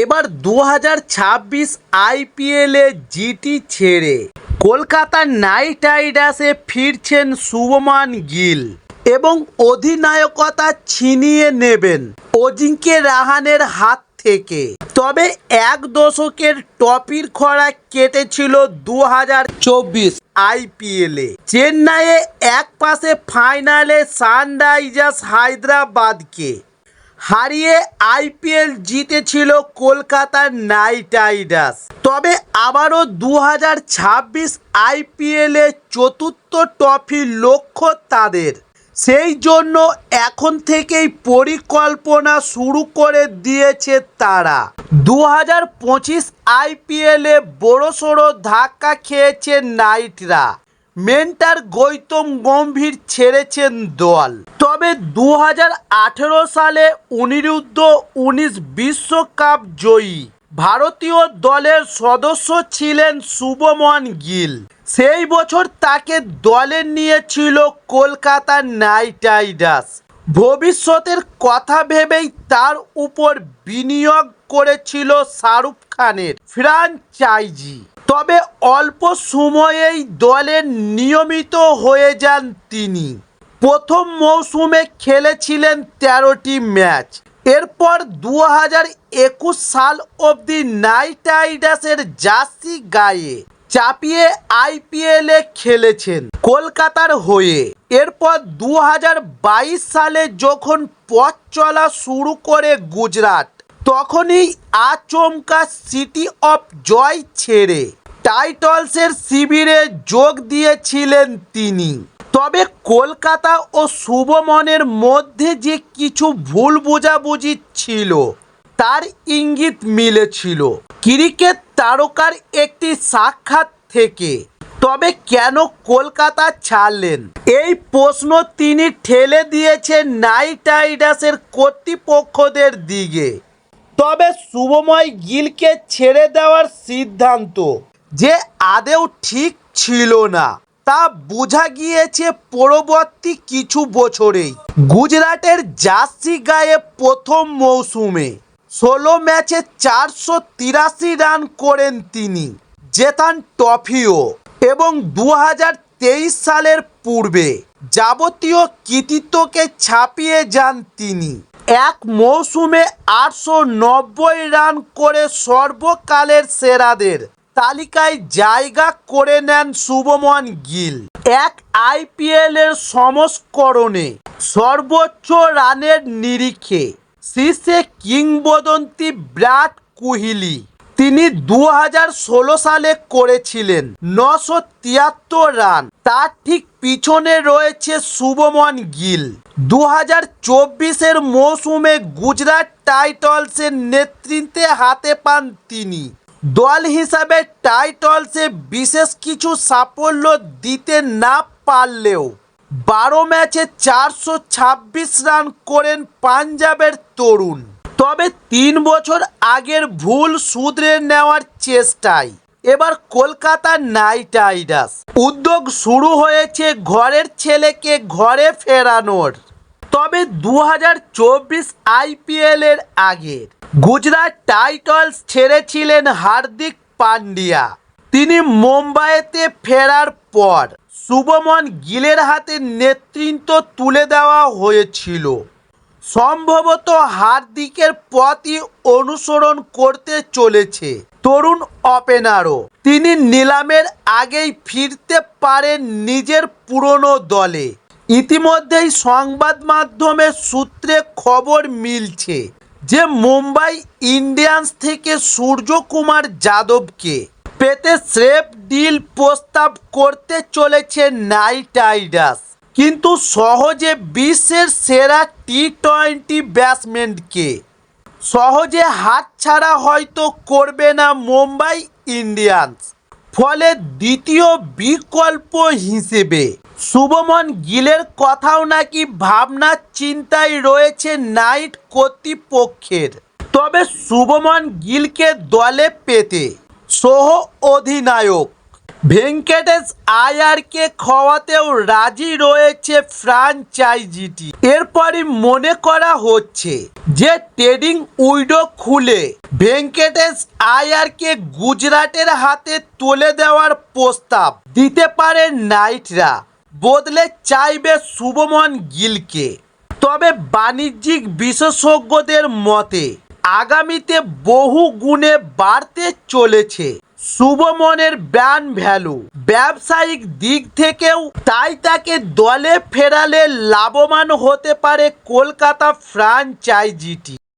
এবার দু হাজার ছাব্বিশ আইপিএলে জিটি ছেড়ে কলকাতা নাইট রাইডার্সে ফিরছেন শুভমান গিল এবং অধিনায়কতা ছিনিয়ে নেবেন অজিঙ্কে রাহানের হাত থেকে। তবে এক দশকের টপির খরা কেটেছিল দু হাজার চব্বিশ আইপিএলে। চেন্নাইয়ে এক পাশে ফাইনালে সানরাইজার্স হায়দ্রাবাদকে হারিয়ে আইপিএল জিতেছিল কলকাতার নাইট রাইডার্স। তবে আবারও দু হাজার ছাব্বিশ আইপিএলে চতুর্থ ট্রফি লক্ষ্য তাদের। সেই জন্য এখন থেকেই পরিকল্পনা শুরু করে দিয়েছে তারা। দু হাজার পঁচিশ আইপিএলে বড়সড় ধাক্কা খেয়েছে নাইটরা। মেন্টার গৌতম গম্ভীর ছেড়েছেন দল তবে দু হাজার আঠেরো সালে অনিরুদ্ধ উনিশ বিশ্বকাপ জয়ী। ভারতীয় দলের সদস্য ছিলেন শুভমন গিল। সেই বছর তাকে দলে নিয়েছিল কলকাতা নাইট রাইডার্স। ভবিষ্যতের কথা ভেবেই তার উপর বিনিয়োগ করেছিল শাহরুখ খানের ফ্রাঞ্চাইজি তবে অল্প সময়েই দলের নিয়মিত হয়ে যান তিনি। প্রথম মৌসুমে খেলেছিলেন তেরোটি ম্যাচ। এরপর দু হাজার একুশ সাল অবধি নাইট রাইডার্সের জার্সি গায়ে চাপিয়ে আইপিএলে খেলেছেন কলকাতার হয়ে। এরপর দু হাজার বাইশ সালে যখন পথ চলা শুরু করে গুজরাট, তখনই আচমকা সিটি অফ জয় ছেড়ে টাইটলসের শিবিরে যোগ দিয়েছিলেন তিনি। তবে কলকাতা ও শুভমনের মধ্যে যে কিছু ভুল বোঝাবুঝি ছিল, তার ইঙ্গিত মিলেছিল। ক্রিকেট তারকার একটি সাক্ষাৎ থেকে। তবে কেন কলকাতা ছাড়লেন? এই প্রশ্ন তিনি ঠেলে দিয়েছেন নাইট রাইডার্সের কর্তৃপক্ষদের দিকে। তবে শুভময় গিলকে ছেড়ে দেওয়ার সিদ্ধান্ত যে আদেও ঠিক ছিল না। তা বোঝা গিয়েছে পরবর্তী কিছু বছরেই। গুজরাটের জার্সি গায়ে প্রথম মৌসুমে ষোলো ম্যাচে চারশো তিরাশি রান করেন তিনি, জেতান ট্রফিও। এবং দু হাজার তেইশ সালের পূর্বে যাবতীয় কৃতিত্বকে ছাপিয়ে যান তিনি। এক মৌসুমে আটশো নব্বই রান করে সর্বকালের সেরাদের তালিকায় জায়গা করে নেন শুভমন গিল। এক আইপিএলের সংস্করণে সর্বোচ্চ রানের নিরিখে শীর্ষে কিংবদন্তি বিরাট কোহলি। তিনি দু হাজার ষোলো সালে করেছিলেন নশো তিয়াত্তর রান। তার ঠিক পিছনে রয়েছে শুভমন গিল। দু হাজার চব্বিশের মৌসুমে গুজরাট টাইটলসের নেতৃত্বে হাতে পান তিনি। দল হিসাবে টাইটলসে বিশেষ কিছু সাফল্য দিতে না পারলেও বারো ম্যাচে চারশো ছাব্বিশ রান করেন পাঞ্জাবের তরুণ। তবে তিন বছর আগের ভুল শুধরে নেওয়ার চেষ্টায়। এবার কলকাতা নাইট রাইডার্স। উদ্যোগ শুরু হয়েছে ঘরের ছেলেকে ঘরে ফেরানোর। তবে দু হাজার চব্বিশ আইপিএলের আগে গুজরাট টাইটলস ছেড়েছিলেন হার্দিক পান্ডিয়া তিনি মুম্বাইতে ফেরার পর শুভমন গিলের হাতে নেতৃত্ব তুলে দেওয়া হয়েছিল। সম্ভবত হার্দিকের পথই অনুসরণ করতে চলেছে। তরুণ ওপেনারও। তিনি নিলামের আগেই ফিরতে পারেন নিজের পুরনো দলে। ইতিমধ্যেই সংবাদ মাধ্যমের সূত্রে খবর মিলছে। যে মুম্বাই ইন্ডিয়ান্স থেকে সূর্যকুমার যাদবকে পেতে স্রেফ ডিল প্রস্তাব করতে চলেছে নাইট রাইডার্স। কিন্তু সহজে বিশ্বের সেরা টি টোয়েন্টি ব্যাটসম্যানকে সহজে হাত ছাড়া হয়তো করবে না মুম্বাই ইন্ডিয়ান্স। ফলে দ্বিতীয় বিকল্প হিসেবে শুভমন গিলের কথাও নাকি ভাবনা চিন্তায় রয়েছে নাইট কর্তৃপক্ষের। তবে শুভমন গিলকে দলে পেতে সহ অধিনায়ক। ভেঙ্কটেশ আয়ারকে খাওয়াতেও রাজি রয়েছে ফ্রাঞ্চাইজিটি। এরপরই মনে করা হচ্ছে যে ট্রেডিং উইডো খুলে ভেঙ্কটেশ আয়ারকে গুজরাটের হাতে তুলে দেওয়ার প্রস্তাব দিতে পারে নাইটরা। বদলে চাইবে শুভমন গিলকে। তবে বাণিজ্যিক বিশেষজ্ঞদের মতে, আগামীতে বহু গুণে বাড়তে চলেছে শুভমনের ব্যান ভ্যালু। ব্যবসায়িক দিক থেকেও তাই তাকে দলে ফেরালে লাভবান হতে পারে কলকাতা ফ্রাঞ্চাইজিটি